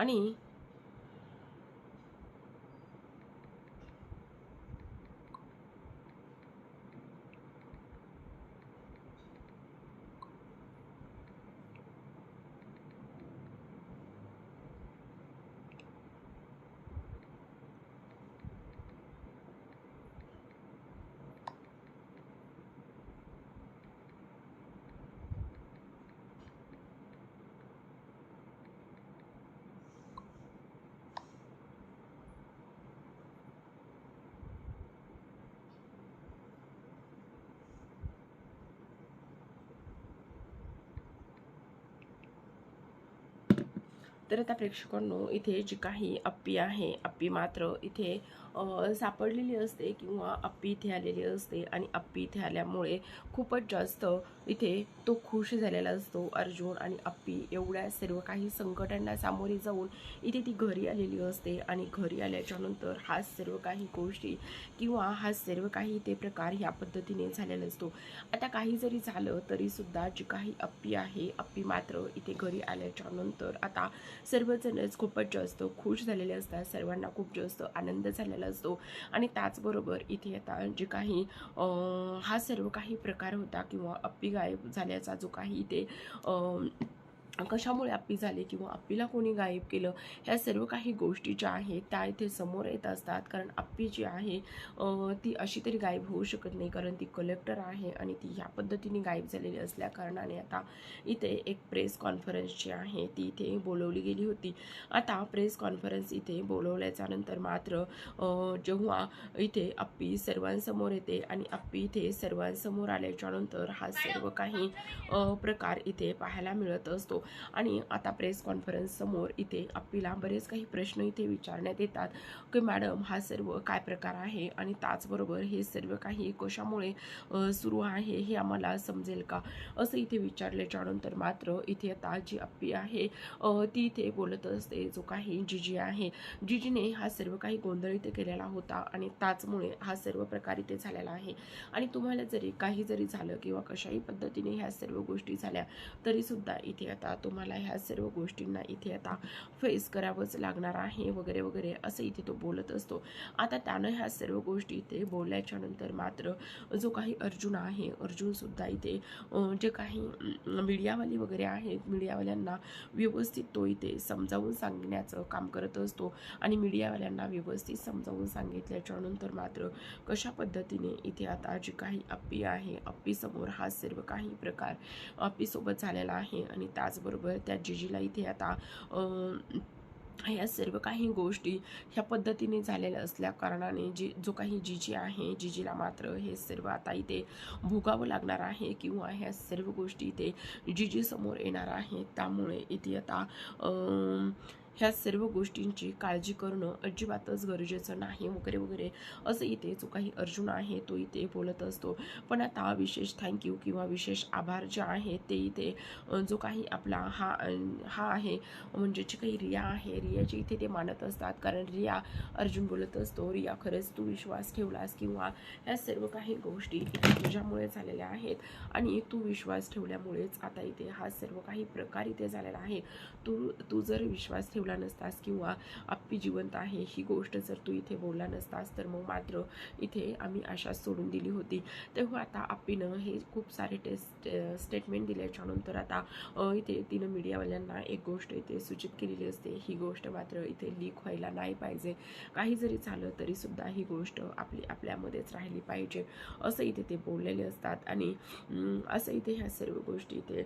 आणि तर आता प्रेक्षकांनो इथे जी काही अप्पी आहे अप्पी मात्र इथे सापडलेली असते किंवा अप्पी इथे आलेली असते आणि अप्पी इथे आल्यामुळे खूपच जास्त इथे तो खुश झालेला असतो अर्जुन आणि अप्पी. एवढ्या सर्व काही संकटांना सामोरे जाऊन इथे ती घरी आलेली असते आणि घरी आल्याच्यानंतर हा सर्व काही गोष्टी किंवा हा सर्व काही ते प्रकार ह्या पद्धतीने झालेला असतो. आता काही जरी झालं तरीसुद्धा जी काही अप्पी आहे अप्पी मात्र इथे घरी आल्याच्यानंतर आता सर्वजणच खूपच जास्त खुश झालेले असतात सर्वांना खूप जास्त आनंद झालेला असतो. आणि त्याचबरोबर इथे आता जे काही हा सर्व काही प्रकार होता किंवा अप्पी गायब झाल्याचा जो काही इथे कशामुळे अप्पी झाली किंवा अप्पीला कोणी गायब केलं ह्या सर्व काही गोष्टी ज्या आहेत त्या इथे समोर येत असतात. कारण अप्पी जी आहे ती अशी तरी गायब होऊ शकत नाही. कारण ती कलेक्टर आहे आणि ती ह्या पद्धतीने गायब झालेली असल्या कारणाने आता इथे एक प्रेस कॉन्फरन्स जी आहे ती इथे बोलवली गेली होती. आता प्रेस कॉन्फरन्स इथे बोलवल्याच्या नंतर मात्र जेव्हा इथे अप्पी सर्वांसमोर येते आणि अप्पी इथे सर्वांसमोर आल्याच्यानंतर हा सर्व काही प्रकार इथे पाहायला मिळत असतो. आणि आता प्रेस कॉन्फरन्स समोर इथे अप्पीला बरेच काही प्रश्न इथे विचारण्यात येतात. की मॅडम हा सर्व काय प्रकार आहे? आणि त्याचबरोबर हे सर्व काही कशामुळे सुरू आहे हे आम्हाला समजेल का? असं इथे विचारल्याच्या नंतर मात्र इथे आता जी अप्पी आहे ती इथे बोलत असते जो काही जिजी आहे. जिजीने हा सर्व काही गोंधळ इथे केलेला होता आणि त्याचमुळे हा सर्व प्रकार इथे झालेला आहे. आणि तुम्हाला जरी काही जरी झालं किंवा कशाही पद्धतीने ह्या सर्व गोष्टी झाल्या तरी सुद्धा इथे आता तुम्हाला ह्या सर्व गोष्टींना इथे आता फेस करावंच लागणार आहे वगैरे वगैरे असं इथे तो बोलत असतो. आता त्यानं ह्या सर्व गोष्टी इथे बोलल्याच्या नंतर मात्र जो काही अर्जुन आहे अर्जुनसुद्धा इथे जे काही मीडियावाले वगैरे आहेत मीडियावाल्यांना व्यवस्थित तो इथे समजावून सांगण्याचं काम करत असतो आणि मीडियावाल्यांना व्यवस्थित समजावून सांगितल्याच्या नंतर मात्र कशा पद्धतीने इथे आता जे काही अप्पी आहे अप्पीसमोर हा सर्व काही प्रकार अप्पीसोबत झालेला आहे आणि त्याचबरोबर त्या जिजीला इथे आता ह्या सर्व काही गोष्टी ह्या पद्धतीने झालेल्या असल्या कारणाने जी जो काही जिजी आहे जिजीला मात्र हे सर्व आता इथे भोगावं लागणार आहे किंवा ह्या सर्व गोष्टी इथे जीजीसमोर येणार आहेत. त्यामुळे इथे आता ह्या सर्व गोष्टींची काळजी करणं अजिबातच गरजेचं नाही वगैरे वगैरे असं इथे जो काही अर्जुन आहे तो इथे बोलत असतो. पण आता विशेष थँक्यू किंवा विशेष आभार जे आहे ते इथे जो काही आपला हा हा आहे म्हणजे जी काही रिया आहे रियाची इथे ते मानत असतात. कारण रिया अर्जुन बोलत असतो रिया खरंच तू विश्वास ठेवलास किंवा ह्या सर्व काही गोष्टी तुझ्यामुळे झालेल्या आहेत आणि तू विश्वास ठेवल्यामुळेच आता इथे हा सर्व काही प्रकार इथे झालेला आहे. तू तू जर विश्वास ठेवला नसतास किंवा आप्पी जिवंत आहे ही गोष्ट जर तू इथे बोलला नसतास तर मग मात्र इथे आम्ही आशा सोडून दिली होती. तेव्हा आता आप्पीनं हे खूप सारे टेस्ट स्टेटमेंट दिल्याच्या नंतर आता इथे तिनं मीडियावाल्यांना एक गोष्ट इथे सूचित केलेली असते. ही गोष्ट मात्र इथे लीक व्हायला नाही पाहिजे. काही जरी झालं तरीसुद्धा ही गोष्ट आपली आपल्यामध्येच राहिली पाहिजे. असं इथे ते बोललेले असतात. आणि असं इथे ह्या सर्व गोष्टी इथे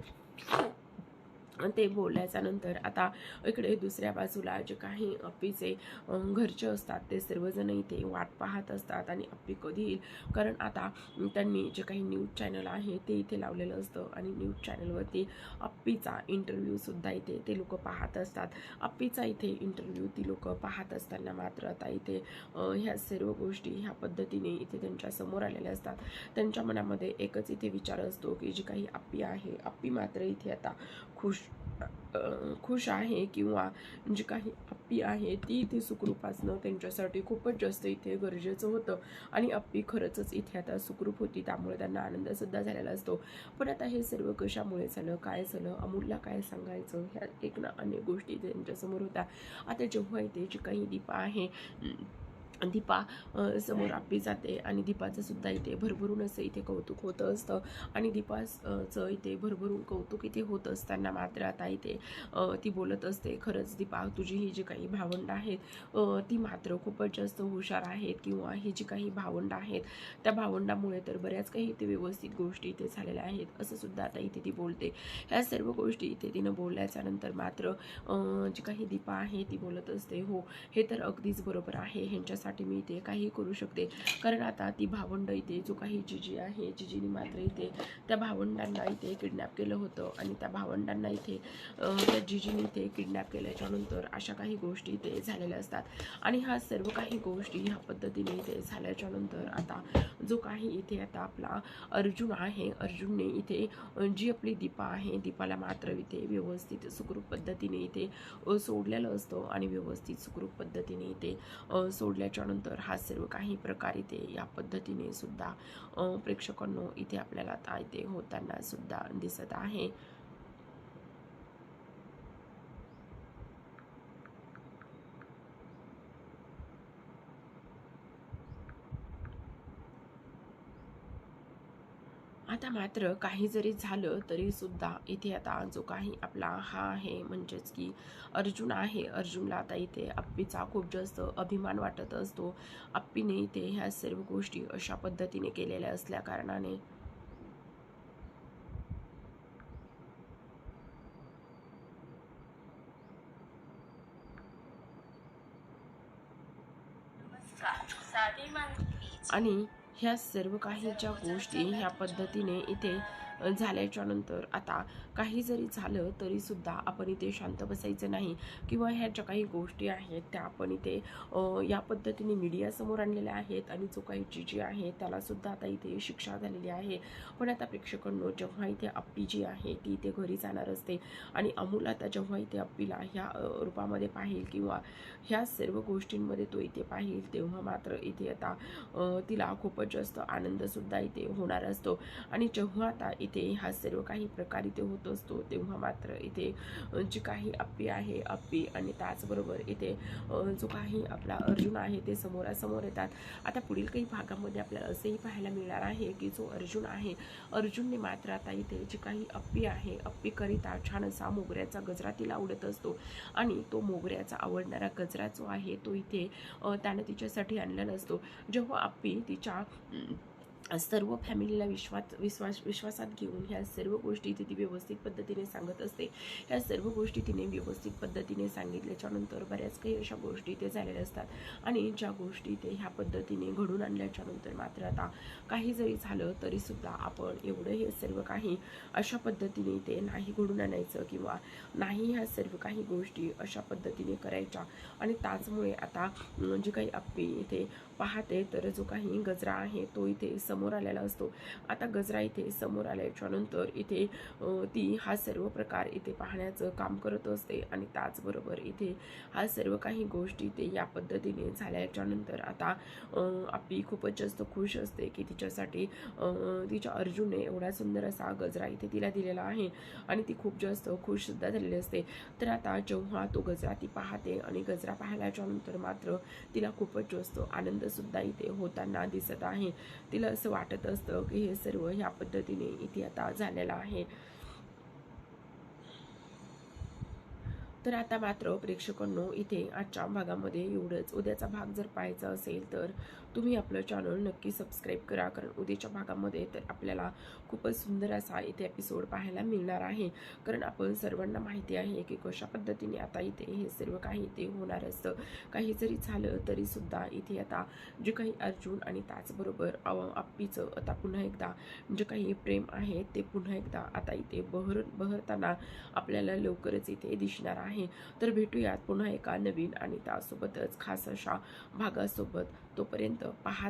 ते बोलल्याच्या नंतर आता इकडे दुसऱ्या बाजूला जे काही अप्पीचे घरचे असतात ते सर्वजण इथे वाट पाहत असतात आणि अप्पी कधी येईल? कारण आता त्यांनी जे काही न्यूज चॅनल आहे ते इथे लावलेलं असतं आणि न्यूज चॅनलवरती अप्पीचा इंटरव्ह्यूसुद्धा इथे ते लोक पाहत असतात. अप्पीचा इथे इंटरव्ह्यू ती लोक पाहत असताना मात्र आता इथे ह्या सर्व गोष्टी ह्या पद्धतीने इथे त्यांच्यासमोर आलेल्या असतात. त्यांच्या मनामध्ये एकच इथे विचार असतो की जी काही अप्पी आहे अप्पी मात्र इथे आता खुश खुश आहे किंवा जी काही अप्पी आहे ती इथे सुखरूप असणं त्यांच्यासाठी खूपच जास्त इथे गरजेचं होतं. आणि अप्पी खरंच इथे आता सुखरूप होती त्यामुळे त्यांना आनंदसुद्धा झालेला असतो. पण आता हे सर्व कशामुळे झालं काय झालं अमूलला काय सांगायचं ह्या एक ना अनेक गोष्टी त्यांच्यासमोर होत्या. आता जेव्हा इथे जी काही दीपा आहे दीपा समोर आपली जाते आणि दीपाचं सुद्धा इथे भरभरून असं इथे कौतुक होतं असतं. आणि दीपाचं इथे भरभरून कौतुक इथे होत असताना मात्र आता इथे ती बोलत असते खरंच दीपा तुझी ही जी काही भावंड आहेत ती मात्र खूपच जास्त हुशार आहेत किंवा ही जी काही भावंड आहेत त्या भावंडामुळे तर बऱ्याच काही इथे व्यवस्थित गोष्टी इथे झालेल्या आहेत असं सुद्धा आता इथे ती बोलते. ह्या सर्व गोष्टी इथे तिनं बोलल्याच्या नंतर मात्र जी काही दीपा आहे ती बोलत असते हो हे तर अगदीच बरोबर आहे ह्यांच्यासाठी मी इथे काही करू शकते. कारण आता ती भावंड इथे जो काही जिजी आहे जिजीने मात्र इथे त्या भावंडांना इथे किडनॅप केलं होतं आणि त्या भावंडांना इथे त्या जिजीने इथे किडनॅप केल्याच्यानंतर अशा काही गोष्टी इथे झालेल्या असतात. आणि ह्या सर्व काही गोष्टी ह्या पद्धतीने इथे झाल्याच्यानंतर आता जो काही इथे आता आपला अर्जुन आहे अर्जुनने इथे जी आपली दीपा आहे दीपाला मात्र इथे व्यवस्थित सुखरूप पद्धतीने इथे सोडलेलं असतं आणि व्यवस्थित सुखरूप पद्धतीने इथे सोडल्याच्या नंतर हा सर्व काही प्रकार इथे या पद्धतीने सुद्धा अ, प्रेक्षकांनो इथे आपल्याला आता इथे होताना सुद्धा दिसत आहे. आता मात्र काही जरी झालं तरी सुद्धा इथे आता जो काही आपला हा आहे म्हणजेच की अर्जुन आहे अर्जुनला आता इथे अप्पीचा खूप जास्त अभिमान वाटत असतो. अप्पीने इथे ह्या सर्व गोष्टी अशा पद्धतीने केलेल्या असल्या कारणाने. आणि ह्या सर्व काही ज्या गोष्टी ह्या पद्धतीने इथे झाल्याच्यानंतर आता काही जरी झालं तरीसुद्धा आपण इथे शांत बसायचं नाही किंवा ह्या ज्या काही गोष्टी आहेत त्या आपण इथे या पद्धतीने मीडियासमोर आणलेल्या आहेत आणि जो काही जी जी आहे त्यालासुद्धा आता इथे शिक्षा झालेली आहे. पण आता प्रेक्षकांनो जेव्हा इथे अप्पी जी आहे ती इथे घरी जाणार असते आणि अमूल आता जेव्हा इथे अप्पीला ह्या रूपामध्ये पाहिल किंवा ह्या सर्व गोष्टींमध्ये तो इथे पाहिल तेव्हा मात्र इथे आता तिला खूपच जास्त आनंदसुद्धा इथे होणार असतो. आणि जेव्हा आता इथे हा सर्व काही प्रकार इथे होत असतो. तेव्हा मात्र इथे जी काही अप्पी आहे अप्पी आणि त्याचबरोबर इथे जो काही आपला अर्जुन आहे ते समोरासमोर येतात. आता पुढील काही भागामध्ये आपल्याला असंही पाहायला मिळणार आहे की जो अर्जुन आहे अर्जुनने मात्र आता इथे जी काही अप्पी आहे अप्पीकरिता छान असा मोगऱ्याचा गजरा तिला आवडत असतो. आणि तो मोगऱ्याचा आवडणारा गजरा जो आहे तो इथे त्यानं तिच्यासाठी आणला नसतो. जेव्हा अप्पी तिच्या सर्व फॅमिलीला विश्वास विश्वास विश्वासात घेऊन ह्या सर्व गोष्टी इथे ती व्यवस्थित पद्धतीने सांगत असते. ह्या सर्व गोष्टी तिने व्यवस्थित पद्धतीने सांगितल्याच्यानंतर बऱ्याच काही अशा गोष्टी इथे झालेल्या असतात. आणि ज्या गोष्टी ते ह्या पद्धतीने घडून आणल्याच्यानंतर मात्र आता काही जरी झालं तरीसुद्धा आपण एवढं हे सर्व काही अशा पद्धतीने ते नाही घडून आणायचं किंवा नाही ह्या सर्व काही गोष्टी अशा पद्धतीने करायच्या. आणि त्याचमुळे आता जे जी काही अप्पी इथे पाहते तर जो काही गजरा आहे तो इथे समोर आलेला असतो. आता गजरा इथे समोर आल्याच्यानंतर इथे ती हा सर्व प्रकार इथे पाहण्याचं काम करत असते आणि त्याचबरोबर इथे हा सर्व काही गोष्टी ते या पद्धतीने झाल्याच्यानंतर आता आपली खूपच जास्त खुश असते की तिच्यासाठी तिच्या अर्जुनने एवढा सुंदर असा गजरा इथे तिला दिलेला आहे आणि ती खूप जास्त खुश सुद्धा झालेली असते. तर आता जेव्हा तो गजरा ती पाहते आणि गजरा पाहिल्याच्या नंतर मात्र तिला खूपच जास्त आनंद सुद्धा इथे होताना दिसत आहे. तिला असं वाटत असतं की हे सर्व ह्या पद्धतीने इथे आता झालेलं आहे. तर आता मात्र प्रेक्षकांनो इथे आजच्या भागामध्ये एवढंच. उद्याचा भाग जर पाहायचा असेल तर तुम्ही आपलं चॅनल नक्की सबस्क्राईब करा कारण उद्याच्या भागामध्ये तर आपल्याला खूपच सुंदर असा इथे एपिसोड पाहायला मिळणार आहे. कारण आपण सर्वांना माहिती आहे की कशा पद्धतीने आता इथे हे सर्व काही इथे होणार असतं. काही जरी झालं तरीसुद्धा इथे आता जे काही अर्जुन आणि त्याचबरोबर अव- आप्पीचं आता पुन्हा एकदा जे काही प्रेम आहे ते पुन्हा एकदा आता इथे बहर बहरताना आपल्याला लवकरच इथे दिसणार आहे. तर भेटूयात पुन्हा एका नवीन आणि त्यासोबतच खास अशा भागासोबत तोपर्यंत पाहत